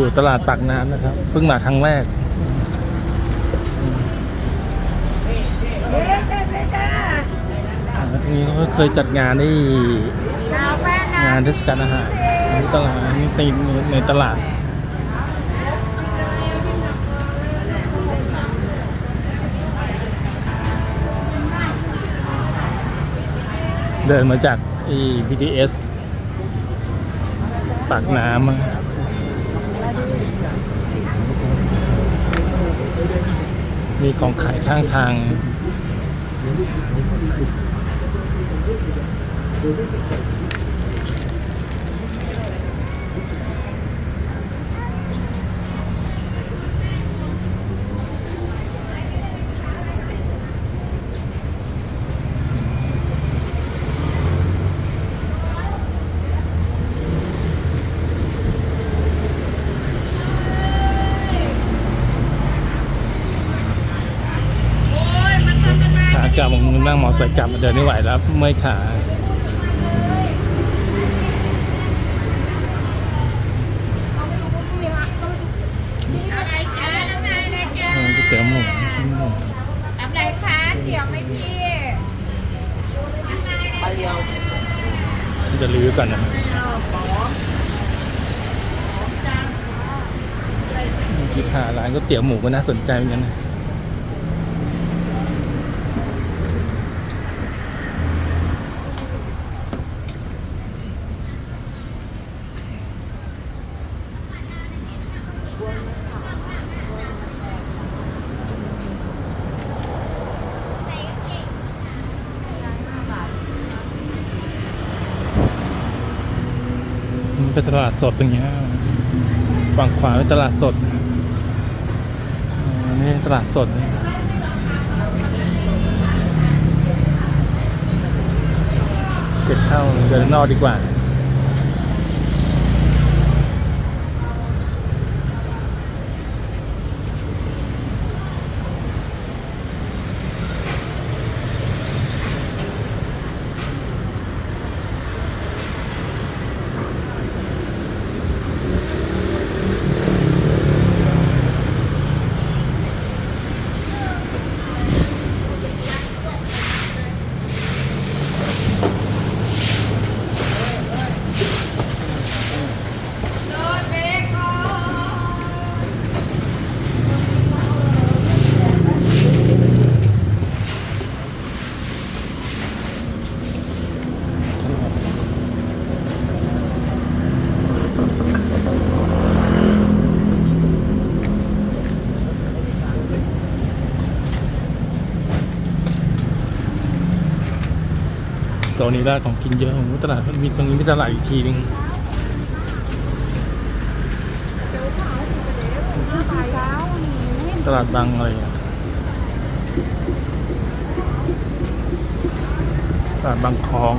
อยู่ตลาดปากน้ำนะครับ เพิ่งมาครั้งแรก ตรงนี้เขาเคยจัดงานที่งานเทศกาลอาหารในตลาดในในตลาดเดินมาจากอ้ BTS ปากน้ำอะ มีของขายข้างทางขา กลับผมนั่งมอไซค์กลับเดินไม่ไหวแล้วเมื่อยขาเตี๋ยวหมูชิ้นหมูทำไรคะเสี่ยวไหมพี่น้ำนายนะเดียวจะรีวิวก่อนนะคิดหาร้านก๋วยเตี๋ยวหมูก็น่าสนใจเหมือนกันนะ เป็นตลาดสดตรงนี้ฝั่งขวาเป็นตลาดสดอันนี่ตลาดสดนี่เก็บเข้าเดินนอกดีกว่า โซนนี้ได้ของกินเยอะของตลาดมีตรงนี้มีตลาดอีกทีนึงตลาดบางอะไรอะตลาดบางคลอง